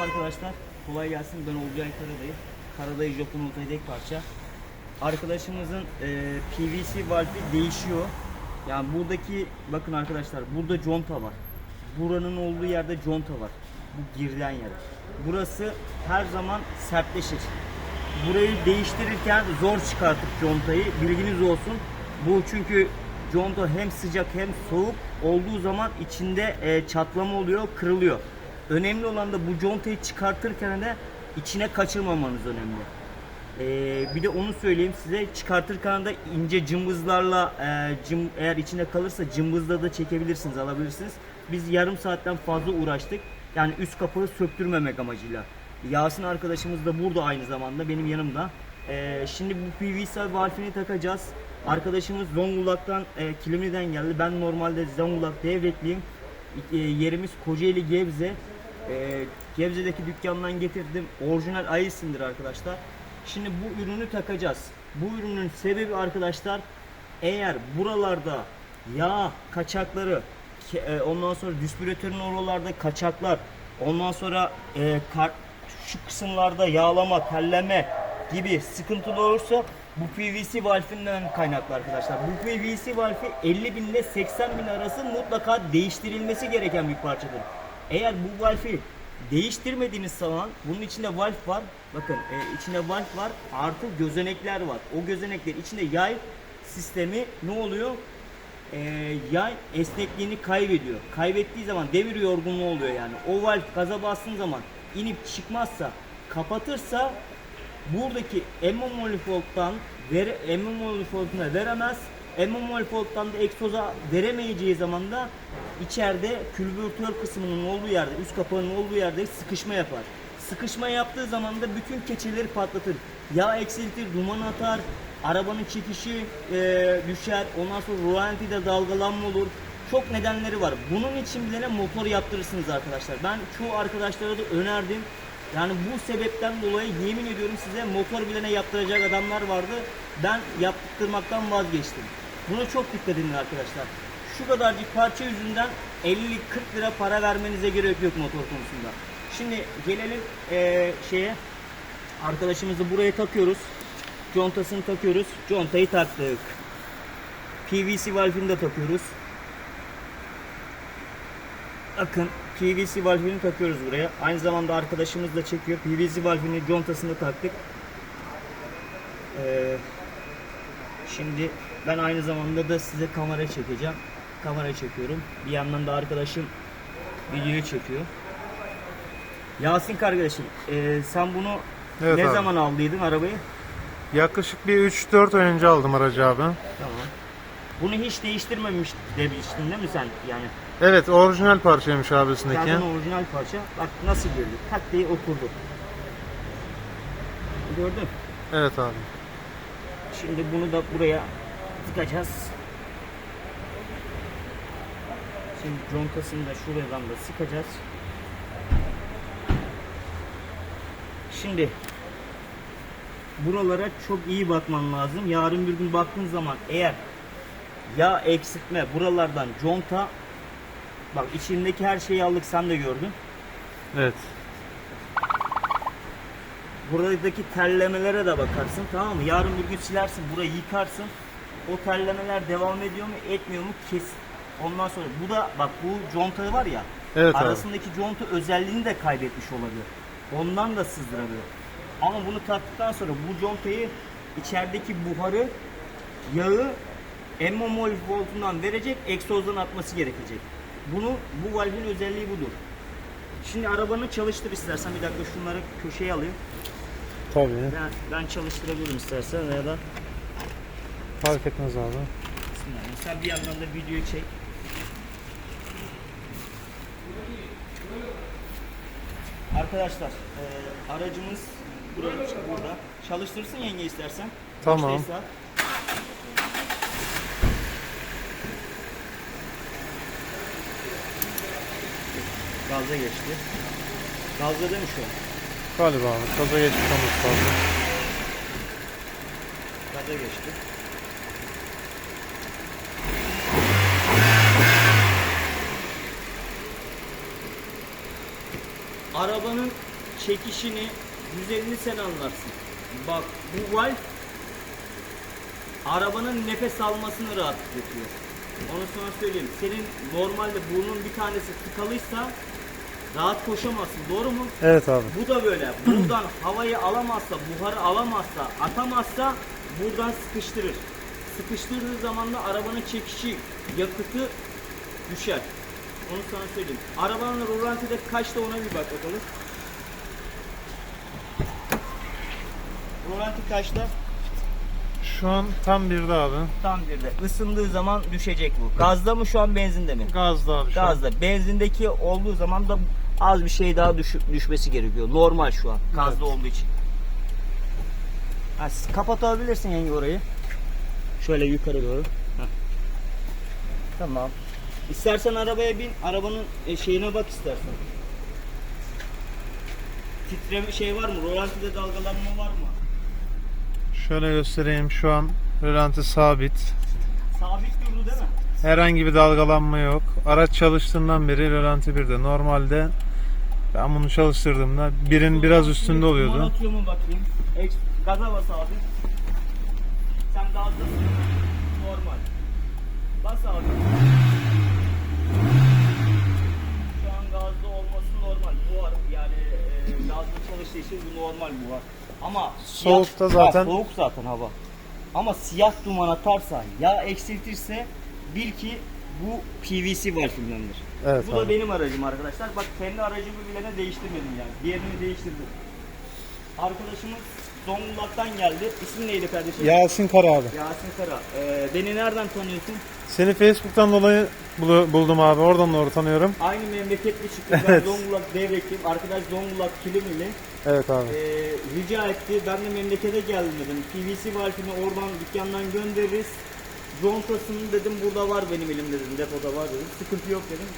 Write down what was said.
arkadaşlar. Kolay gelsin. Ben Olcay Karadayı. Karadayı Japon Otay'daki parça. Arkadaşımızın e, PVC valfi değişiyor. Yani buradaki bakın arkadaşlar burada conta var. Buranın olduğu yerde conta var. Bu girilen yer. Burası her zaman sertleşir. Burayı değiştirirken zor çıkartıp contayı. Bilginiz olsun. Bu çünkü conta hem sıcak hem soğuk olduğu zaman içinde e, çatlama oluyor, kırılıyor. Önemli olan da bu contayı çıkartırken de içine kaçırmamanız önemli. Ee, bir de onu söyleyeyim size çıkartırken de ince cımbızlarla e, cım, eğer içine kalırsa cımbızla da çekebilirsiniz alabilirsiniz. Biz yarım saatten fazla uğraştık. Yani üst kapağı söktürmemek amacıyla. Yasin arkadaşımız da burada aynı zamanda benim yanımda. Ee, şimdi bu PVC valfini takacağız. Arkadaşımız Zonguldak'tan, e, Kilimli'den geldi. Ben normalde Zonguldak devretliyim. E, yerimiz Kocaeli Gebze. E, Gebze'deki dükkandan getirdim. Orijinal Ayısındır arkadaşlar. Şimdi bu ürünü takacağız. Bu ürünün sebebi arkadaşlar eğer buralarda yağ kaçakları e, ondan sonra distribütörün oralarda kaçaklar ondan sonra e, kar- şu kısımlarda yağlama, terleme gibi sıkıntılar olursa bu PVC valfinden kaynaklı arkadaşlar. Bu PVC valfi 50 bin ile 80 bin arası mutlaka değiştirilmesi gereken bir parçadır. Eğer bu valfi değiştirmediğiniz zaman bunun içinde valf var. Bakın e, içinde valf var. Artı gözenekler var. O gözenekler içinde yay sistemi ne oluyor? E, yay esnekliğini kaybediyor. Kaybettiği zaman devir yorgunluğu oluyor yani. O valf gaza bastığın zaman inip çıkmazsa kapatırsa buradaki emmomolifolktan vere, emmomolifolkuna veremez. Emmomolifolktan da egzoza veremeyeceği zaman da içeride külbürtör kısmının olduğu yerde, üst kapağının olduğu yerde sıkışma yapar. Sıkışma yaptığı zaman da bütün keçeleri patlatır. Yağ eksiltir, duman atar, arabanın çekişi e, düşer, ondan sonra rolantide dalgalanma olur. Çok nedenleri var. Bunun için bilene motor yaptırırsınız arkadaşlar. Ben çoğu arkadaşlara da önerdim. Yani bu sebepten dolayı yemin ediyorum size motor bilene yaptıracak adamlar vardı. Ben yaptırmaktan vazgeçtim. Buna çok dikkat edin arkadaşlar. Şu kadarcık parça yüzünden 50-40 lira para vermenize gerek yok motor konusunda. Şimdi gelelim eee, şeye. Arkadaşımızı buraya takıyoruz. Contasını takıyoruz. Contayı taktık. PVC valfini de takıyoruz. Bakın PVC valfini takıyoruz buraya. Aynı zamanda arkadaşımız da çekiyor. PVC valfini contasını taktık. Ee, şimdi ben aynı zamanda da size kamera çekeceğim. Kamera çekiyorum. Bir yandan da arkadaşım videoyu çekiyor. Yasin kardeşim, e, sen bunu Evet ne abi. zaman aldıydın arabayı? Yaklaşık bir 3-4 ay önce aldım aracı abi. Tamam. Bunu hiç değiştirmemiş demiştin değil mi sen? Yani Evet orijinal parçaymış abi üstündeki. zaten orijinal parça. Bak nasıl girdi? Tak diye oturdu. Gördün? Evet abi. Şimdi bunu da buraya tıkacağız. Şimdi contasını da şuradan da sıkacağız. Şimdi buralara çok iyi bakman lazım. Yarın bir gün baktığın zaman eğer yağ eksiltme buralardan conta bak içindeki her şeyi aldık sen de gördün. Evet. Buradaki terlemelere de bakarsın tamam mı? Yarın bir gün silersin burayı yıkarsın. O terlemeler devam ediyor mu etmiyor mu kes. Ondan sonra bu da bak bu conta var ya Evet abi. arasındaki conta özelliğini de kaybetmiş olabilir. Ondan da sızdırabilir. Ama bunu taktıktan sonra bu contayı içerideki buharı yağı emmomol voltundan verecek egzozdan atması gerekecek. Bunu bu valvin özelliği budur. Şimdi arabanı çalıştır istersen bir dakika şunları köşeye alayım. Tabii. Ben, ben çalıştırabilirim istersen ya da Fark etmez abi. Bismillah. Sen bir yandan da videoyu çek. Arkadaşlar e, aracımız burada, burada. Çalıştırsın yenge istersen. Tamam. Boştaysa. Gazda geçti. Gazda değil mi şu an? Galiba abi. Kaza geçmiş olması lazım. Gaza geçti. Arabanın çekişini, düzenini sen anlarsın. Bak bu valve arabanın nefes almasını rahatlatıyor. Onu sana söyleyeyim. Senin normalde burnun bir tanesi tıkalıysa rahat koşamazsın. Doğru mu? Evet abi. Bu da böyle. Buradan havayı alamazsa, buharı alamazsa, atamazsa buradan sıkıştırır. Sıkıştırdığı zaman da arabanın çekişi, yakıtı düşer. Onu sana söyleyeyim. Arabanın rolantide kaçta ona bir bak bakalım. Rolanti kaçta? Şu an tam birde abi. Tam birde. Isındığı zaman düşecek bu. Gazda mı şu an benzinde mi? Gazda abi şu an. Gazda. Benzindeki olduğu zaman da az bir şey daha düş- düşmesi gerekiyor. Normal şu an. Gazda Evet. olduğu için. Ha, s- kapatabilirsin yenge orayı. Şöyle yukarı doğru. Heh. Tamam. İstersen arabaya bin. Arabanın e, şeyine bak istersen. Titreme şey var mı? Rolantide dalgalanma var mı? Şöyle göstereyim. Şu an rölanti sabit. Sabit durdu değil mi? Herhangi bir dalgalanma yok. Araç çalıştığından beri rölanti birde. Normalde ben bunu çalıştırdığımda birin biraz üstünde oluyordu. atıyor mu bakayım? Ek, gaza bas abi. Sen gazdasın. Normal. Bas abi. Şu an gazda olması normal. Buhar yani e, gazda çalıştığı için bu normal buhar. Ama Soğukta siyah- zaten- Ha, soğuk zaten hava. Ama siyah duman atarsa ya eksiltirse bil ki bu PVC valfindendir. Evet Bu da abi. benim aracım arkadaşlar. Bak kendi aracımı bile de değiştirmedim yani. Diğerini değiştirdim. Arkadaşımız Zonguldak'tan geldi. İsmin neydi kardeşim? Yasin Kara abi. Yasin Kara. Ee, beni nereden tanıyorsun? Seni Facebook'tan dolayı bulu- buldum abi. Oradan doğru tanıyorum. Aynı memleketli çıktık. Ben Evet. Zonguldak devrekliyim. Arkadaş Zonguldak Kilimili. Evet abi. Ee, rica etti. Ben de memlekete geldim dedim. PVC valfini oradan dükkandan göndeririz. Contasını dedim burada var benim elimde dedim. Depoda var dedim. Sıkıntı yok dedim.